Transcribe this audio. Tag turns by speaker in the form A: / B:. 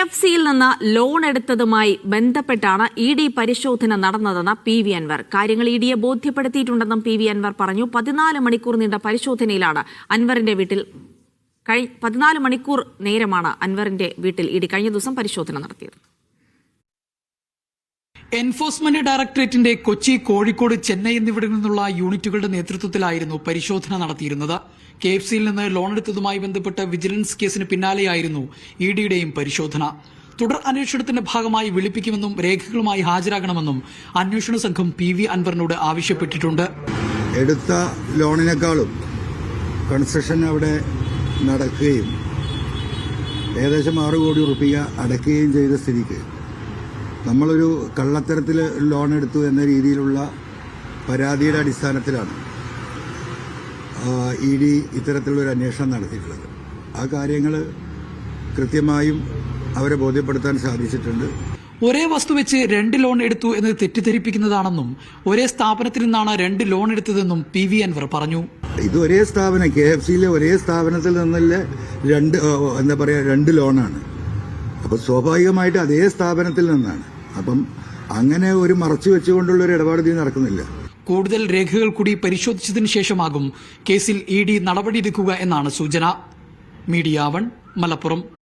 A: F സിയിൽ നിന്ന് loan എടുത്തതുമായി ബന്ധപ്പെട്ടാണ് ഇ ഡി പരിശോധന നടന്നതെന്ന് പി വി അൻവർ. കാര്യങ്ങൾ ഇ ഡിയെ ബോധ്യപ്പെടുത്തിയിട്ടുണ്ടെന്നും പി വി അൻവർ പറഞ്ഞു. പതിനാല് മണിക്കൂർ നീണ്ട പരിശോധനയിലാണ് അൻവറിന്റെ വീട്ടിൽ കഴി പതിനാല് മണിക്കൂർ നേരമാണ് അൻവറിന്റെ വീട്ടിൽ ഇ ഡി കഴിഞ്ഞ ദിവസം പരിശോധന നടത്തിയത്.
B: എൻഫോഴ്സ്മെന്റ് ഡയറക്ടറേറ്റിന്റെ കൊച്ചി കോഴിക്കോട് ചെന്നൈ എന്നിവിടങ്ങളിൽ നിന്നുള്ള യൂണിറ്റുകളുടെ നേതൃത്വത്തിലായിരുന്നു പരിശോധന നടത്തിയിരുന്നത്. കെ എഫ് സിയിൽ നിന്ന് ലോൺ എടുത്തതുമായി ബന്ധപ്പെട്ട വിജിലൻസ് കേസിന് പിന്നാലെയായിരുന്നു ഇ ഡിയുടെയും പരിശോധന. തുടർ അന്വേഷണത്തിന്റെ ഭാഗമായി വിളിപ്പിക്കുമെന്നും രേഖകളുമായി ഹാജരാകണമെന്നും അന്വേഷണ സംഘം പി വി അൻവറിനോട് ആവശ്യപ്പെട്ടിട്ടുണ്ട്.
C: എടുത്ത ലോണിനേക്കാളും കൺസ്ട്രക്ഷൻ അവിടെ നടക്കുകയും ഏകദേശം ആറ് കോടി റുപ്യ അടയ്ക്കുകയും ചെയ്ത സ്ഥിതിക്ക് നമ്മളൊരു കള്ളത്തരത്തിൽ ലോൺ എടുത്തു എന്ന രീതിയിലുള്ള പരാതിയുടെ അടിസ്ഥാനത്തിലാണ് ഇ ഡി ഇത്തരത്തിലുള്ളൊരു അന്വേഷണം നടത്തിയിട്ടുള്ളത്. ആ കാര്യങ്ങൾ കൃത്യമായും അവരെ ബോധ്യപ്പെടുത്താൻ സാധിച്ചിട്ടുണ്ട്.
B: ഒരേ വസ്തു വെച്ച് രണ്ട് ലോൺ എടുത്തു എന്ന് തെറ്റിദ്ധരിപ്പിക്കുന്നതാണെന്നും ഒരേ സ്ഥാപനത്തിൽ നിന്നാണ് രണ്ട് ലോൺ എടുത്തതെന്നും പി വി അൻവർ പറഞ്ഞു.
C: ഇത് ഒരേ സ്ഥാപനം കെ എഫ് സിയിലെ ഒരേ സ്ഥാപനത്തിൽ നിന്നല്ലേ രണ്ട് എന്താ പറയുക രണ്ട് ലോണാണ് അപ്പോൾ സ്വാഭാവികമായിട്ട് അതേ സ്ഥാപനത്തിൽ നിന്നാണ്. അപ്പം അങ്ങനെ ഒരു മറച്ചു വെച്ചുകൊണ്ടുള്ള ഒരു ഇടപാട് നടക്കുന്നില്ല.
B: കൂടുതൽ രേഖകൾ കൂടി പരിശോധിച്ചതിനു ശേഷമാകും കേസിൽ ഇ ഡി നടപടിയെടുക്കുക എന്നാണ് സൂചന. Media one Malappuram.